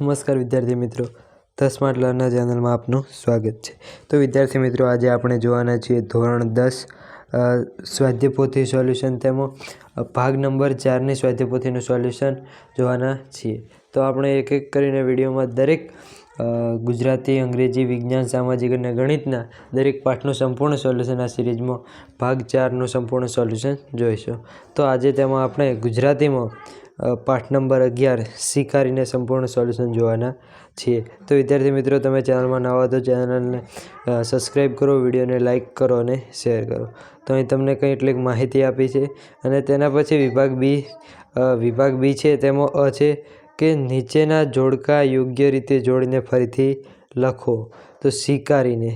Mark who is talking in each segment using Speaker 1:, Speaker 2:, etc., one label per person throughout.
Speaker 1: નમસ્કાર વિદ્યાર્થી મિત્રો. ધ સ્માર્ટ લર્નર ચેનલમાં આપનું સ્વાગત છે. તો વિદ્યાર્થી મિત્રો, આજે આપણે જોવાના છીએ ધોરણ દસ સ્વાધ્યપોથી સોલ્યુશન તેમાં ભાગ નંબર ચારની સ્વાધ્યપોથીનું સોલ્યુશન જોવાના છીએ. તો આપણે એક એક કરીને વિડીયોમાં દરેક ગુજરાતી, અંગ્રેજી, વિજ્ઞાન, સામાજિક અને ગણિતના દરેક પાઠનું સંપૂર્ણ સોલ્યુશન આ સિરીઝમાં ભાગ ચારનું સંપૂર્ણ સોલ્યુશન જોઈશું. તો આજે તેમાં આપણે ગુજરાતીમાં પાઠ નંબર અગિયાર સ્વીકારીને સંપૂર્ણ સોલ્યુશન જોવાના છીએ. તો વિદ્યાર્થી મિત્રો, તમે ચેનલમાં નવા તો ચેનલને સબસ્ક્રાઈબ કરો, વિડીયોને લાઇક કરો અને શેર કરો. તો અહીં તમને કંઈ એટલીક માહિતી આપી છે અને તેના પછી વિભાગ બી વિભાગ બી છે, તેમાં અ છે કે નીચેના જોડકા યોગ્ય રીતે જોડીને ફરીથી લખો. તો સ્વીકારીને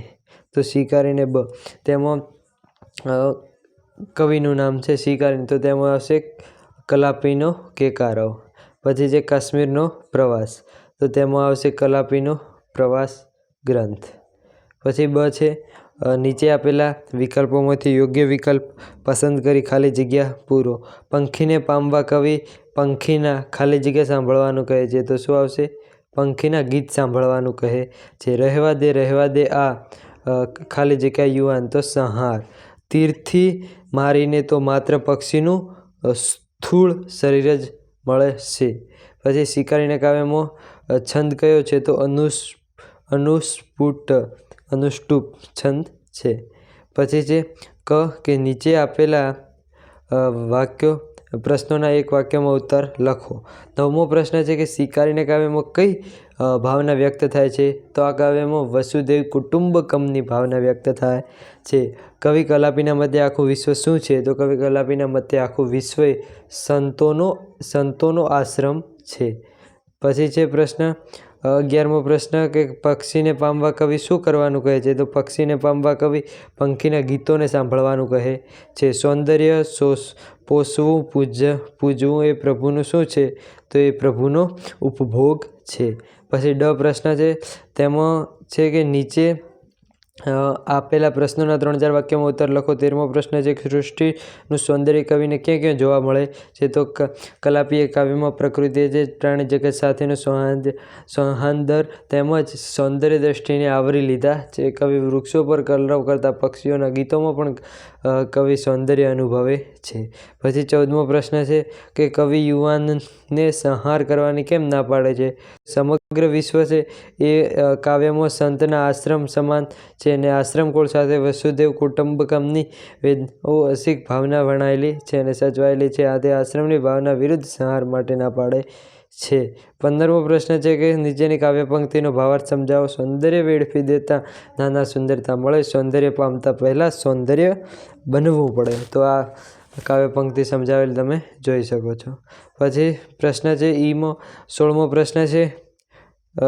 Speaker 1: તો સ્વીકારીને બ, તેમાં કવિનું નામ છે સ્વીકારીને તો તેમાં આવશે કલાપીનો કેકારો પછી છે કાશ્મીરનો પ્રવાસ. તો તેમાં આવશે કલાપીનો પ્રવાસ ગ્રંથ. પછી બ છે નીચે આપેલા વિકલ્પોમાંથી યોગ્ય વિકલ્પ પસંદ કરી ખાલી જગ્યા પૂરો. પંખીને પામવા કવિ પંખીના ખાલી જગ્યા સાંભળવાનું કહે છે. તો શું આવશે? પંખીના ગીત સાંભળવાનું કહે છે. રહેવા દે રહેવા દે આ ખાલી જગ્યા યુવાન તો સંહાર. તીરથી મારીને તો માત્ર પક્ષીનું સ્થૂળ શરીર જ મળે છે. પછી શિકારીને કાવ્યમાં છંદ કયો છે તો અનુસ, અનુસ્ફુટ, અનુષ્ટુપ છંદ છે. પછી છે ક કે નીચે આપેલા વાક્યો પ્રશ્નોના એક વાક્યમાં ઉત્તર લખો. નવમો પ્રશ્ન છે કે શિકારીને કાવ્યમાં કઈ ભાવના વ્યક્ત થાય છે? તો આ કાવ્યમાં વસુદેવ કુટુંબકમની ભાવના વ્યક્ત થાય છે. કવિ કલાપીના મતે આખું વિશ્વ શું છે? તો કવિ કલાપીના મતે આખું વિશ્વ સંતોનો સંતોનો આશ્રમ છે. પછી છે પ્રશ્ન અગિયારમો પ્રશ્ન કે પક્ષીને પામવા કવિ શું કરવાનું કહે છે? તો પક્ષીને પામવા કવિ પંખીના ગીતોને સાંભળવાનું કહે છે. સૌંદર્ય સોસ પોષવું પૂજ્ય પૂજવું એ પ્રભુનું શું છે? તો એ પ્રભુનો ઉપભોગ છે. પછી ડ પ્રશ્ન છે. તેમાં છે કે નીચે આપેલા પ્રશ્નોના ત્રણ ચાર વાક્યમાં ઉત્તર લખો. તેરમો પ્રશ્ન છે સૃષ્ટિનું સૌંદર્ય કવિને ક્યાં ક્યાં જોવા મળે છે? તો ક કલાપીય કાવ્યમાં પ્રકૃતિ જે પ્રાણી જગત સાથેનું સૌહાંદર તેમજ સૌંદર્ય દ્રષ્ટિને આવરી લીધા છે. કવિ વૃક્ષો પર કલરવ કરતા પક્ષીઓના ગીતોમાં પણ કવિ સૌંદર્ય અનુભવે છે. પછી ચૌદમો પ્રશ્ન છે કે કવિ યુવાનને સંહાર કરવાની કેમ ના પાડે છે? સમગ્ર વિશ્વ છે એ કાવ્યમાં સંતના આશ્રમ સમાન છે અને આશ્રમકુળ સાથે વસુદેવ કુટુંબકમની અસિક ભાવના વણાયેલી છે અને સચવાયેલી છે. આ તે આશ્રમની ભાવના વિરુદ્ધ સંહાર માટે ના પાડે છે. પંદરમો પ્રશ્ન છે કે નીચેની કાવ્ય પંક્તિનો ભાવાર્થ સમજાવો. સૌંદર્ય વેડફી દેતા નાના સુંદરતા મળે. સૌંદર્ય પામતા પહેલાં સૌંદર્ય બનવું પડે. તો આ કાવ્ય પંક્તિ સમજાવેલ તમે જોઈ શકો છો. પછી પ્રશ્ન છે ઈમો. સોળમો પ્રશ્ન છે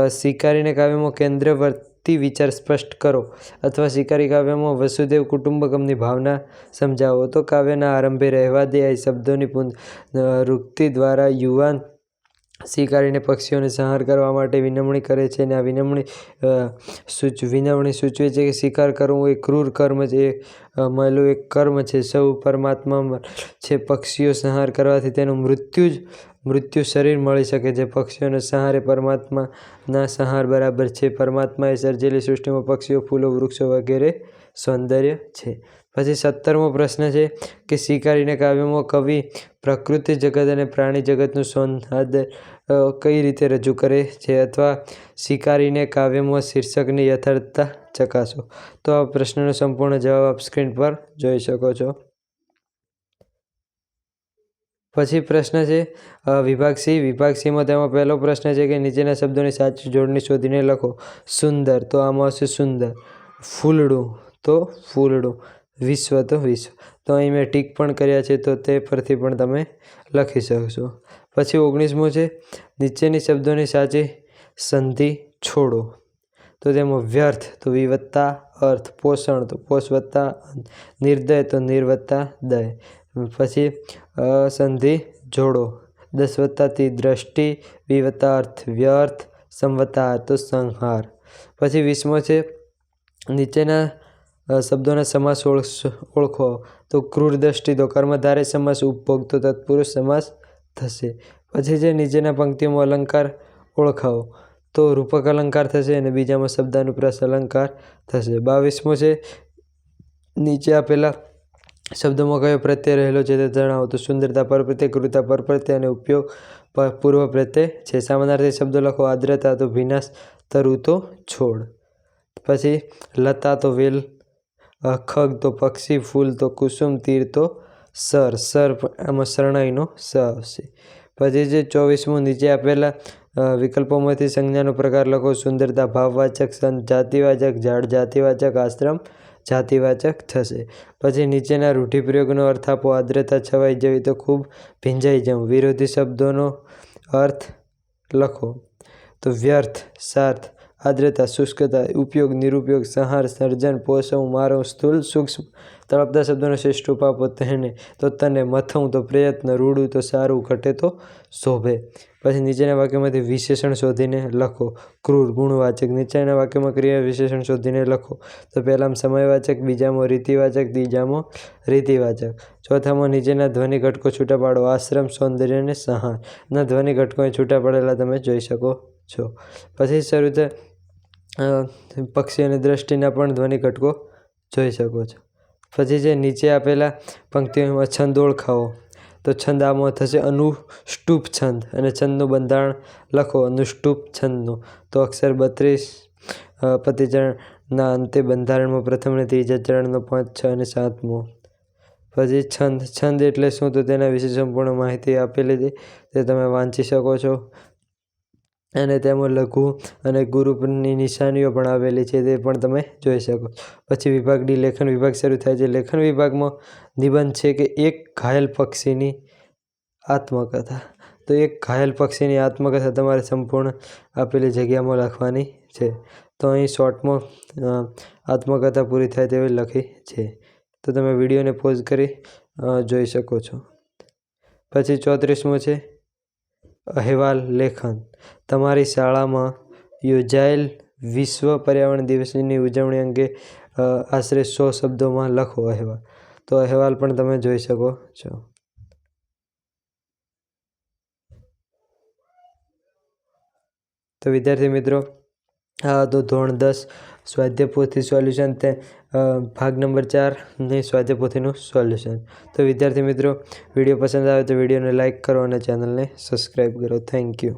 Speaker 1: શિકારીને કાવ્યમાં કેન્દ્રવર્તી વિચાર સ્પષ્ટ કરો અથવા સ્વીકારી કાવ્યમાં વસુદેવ કુટુંબકમની ભાવના સમજાવો. તો કાવ્યના આરંભે રહેવા દે એ શબ્દોની પુન પુનરુક્તિ દ્વારા યુવાન સ્વીકારીને પક્ષીઓને સંહાર કરવા માટે વિનમણી કરે છે અને આ વિનમણી સૂચ, વિનમણી સૂચવે છે કે શિકાર કરવું એ ક્રૂર કર્મ છે. એ મળેલું એક કર્મ છે. સૌ પરમાત્મા છે પક્ષીઓ સંહાર કરવાથી તેનું મૃત્યુ જ, મૃત્યુ શરીર મળી શકે છે. પક્ષીઓનો સંહાર પરમાત્માના સંહાર બરાબર છે. પરમાત્માએ સર્જેલી સૃષ્ટિમાં પક્ષીઓ, ફૂલો, વૃક્ષો વગેરે સૌંદર્ય છે. પછી સત્તરમો પ્રશ્ન છે કે સ્વીકારીને કાવ્યમાં કવિ પ્રકૃતિ જગત અને પ્રાણી જગતનું સૌંદર્ય કઈ રીતે રજૂ કરે છે અથવા સ્વીકારીને કાવ્યમાં શીર્ષકની યથાર્થતા ચકાસો? તો આ પ્રશ્નનો સંપૂર્ણ જવાબ આપ સ્ક્રીન પર જોઈ શકો છો. પછી પ્રશ્ન છે વિભાગ સી વિભાગ સીમાં તેમાં પહેલો પ્રશ્ન છે કે નીચેના શબ્દોની સાચી જોડણી શોધીને લખો. સુંદર. તો આમાં આવશે સુંદર. ફૂલડું. તો ફૂલડું. વિશ્વ તો વિશ્વ. તો અહીં મેં ટીક પણ કર્યા છે, તો તે પરથી પણ તમે લખી શકશો પછી ઓગણીસમું છે, નીચેની શબ્દોની સાચી સંધિ છોડો. તો તેમાં વ્યર્થ, તો વિવત્તા, અર્થ, પોષણ, તો પોષ વત્તા નિર્દય, તો નિર્વત્તા, દય. પછી સંધિ જોડો. દસ વત્તાથી દ્રષ્ટિ, વિવત્તા અર્થ વ્યર્થ સંવત્તા તો સંહાર. પછી વીસમો છે, નીચેના શબ્દોના સમાસ ઓળખ તો ક્રૂર દ્રષ્ટિ તો કર્મધારે સમાસ, ઉપભોગ તો તત્પુરુષ સમાસ થશે. પછી જે નીચેના પંક્તિઓમાં અલંકાર ઓળખાવો. તો રૂપક અલંકાર થશે અને બીજામાં શબ્દાનુપ્રાસ અલંકાર થશે. બાવીસમો છે, નીચે આપેલા શબ્દોમાં કયો પ્રત્યય રહેલો છે તે જણાવો. તો સુંદરતા, પરપ્રત્યય, ક્રૂરતા, પરપ્રત્યય અને ઉપયોગ પૂર્વ પ્રત્યય છે. સામાનાર્થી શબ્દો લખો આદ્રતા તો વિનાશ તરુ તો છોડ. પછી લતા તો વેલ ખગ તો પક્ષી, ફૂલ તો કુસુમ, તીર તો સર. સર આમાં શરણાઈનો સ આવશે પછી જે ચોવીસમું નીચે આપેલા વિકલ્પોમાંથી સંજ્ઞાનો પ્રકાર લખો. સુંદરતા, ભાવવાચક, સંત, જાતિવાચક ઝાડ જાતિવાચક, આશ્રમ, જાતિવાચક થશે. પછી નીચેના રૂઢિપ્રયોગનો અર્થ આપો. આદ્રતા, છવાઈ જવી તો ખૂબ ભીંજાઈ જવું. વિરોધી શબ્દોનો અર્થ લખો. તો વ્યર્થ, સાર્થ. આદ્રતા, શુષ્કતા, ઉપયોગ, નિરુપયોગ, સંહાર, સર્જન પોષવું મારવું સ્થૂલ, સૂક્ષ્મ તળપતા શબ્દોનો શ્રેષ્ઠ ઉપાપો તેને તો તને મથવું તો પ્રયત્ન, રૂડું, તો સારું, ઘટે, તો શોભે. પછી નીચેના વાક્યમાંથી વિશેષણ શોધીને લખો. ક્રૂર, ગુણવાચક. નીચેના વાક્યમાં ક્રિયા વિશેષણ શોધીને લખો. તો પહેલામાં સમયવાચક, બીજામાં રીતિવાચક, ત્રીજામાં રીતિવાચક. ચોથામાં નીચેના ધ્વનિ ઘટકો છૂટા પાડો. આશ્રમ, સૌંદર્ય અને સંહાર. ના ધ્વનિ ઘટકોને છૂટા પાડેલા તમે જોઈ શકો છો. પછી શરૂ થાય અ, દૃષ્ટિના પણ ધ્વનિ ઘટકો જોઈ શકો છો. પછી જે નીચે આપેલા પંક્તિઓમાં છંદ ઓળખાવો. તો છંદ આમાં થશે અનુષ્ટુપ છંદ અને છંદનું બંધારણ લખો અનુષ્ટુપ છંદનું. તો અક્ષર બત્રીસ પતિચરણના અંતે બંધારણમાં પ્રથમ અને ત્રીજા ચરણનો પાંચ છ અને સાતમો પછી છંદ છંદ એટલે શું? તો તેના વિશે સંપૂર્ણ માહિતી આપેલી છે. તે તમે વાંચી શકો છો. અને તેમાં લઘુ અને ગુરુની નિશાનીઓ પણ આવેલી છે, તે પણ તમે જોઈ શકો. પછી વિભાગ ડી, લેખન વિભાગ શરૂ થાય છે. લેખન વિભાગમાં નિબંધ છે કે એક ઘાયલ પક્ષીની આત્મકથા. તો એક ઘાયલ પક્ષીની આત્મકથા તમારે સંપૂર્ણ આપેલી જગ્યામાં લખવાની છે. તો અહીં શોર્ટમાં આત્મકથા પૂરી થાય તેવી લખી છે. તો તમે વિડીયોને પોઝ કરી જોઈ શકો છો. પછી ચોત્રીસમું છે. અહેવાલ લેખન. તમારી શાળામાં યોજાયેલ વિશ્વ પર્યાવરણ દિવસની ઉજવણી અંગે આશરે સો શબ્દોમાં લખો અહેવાલ. તો અહેવાલ પણ તમે જોઈ શકો છો. તો વિદ્યાર્થી મિત્રો તો ધોરણ દસ સ્વાધ્યાય પોથી સોલ્યુશન તે ભાગ નંબર ચારની સ્વાધ્યાય પોથીનું સોલ્યુશન. તો વિદ્યાર્થી મિત્રો, વીડિયો પસંદ આવે તો વિડીયોને લાઇક કરો અને ચેનલને સબસ્ક્રાઈબ કરો. Thank you.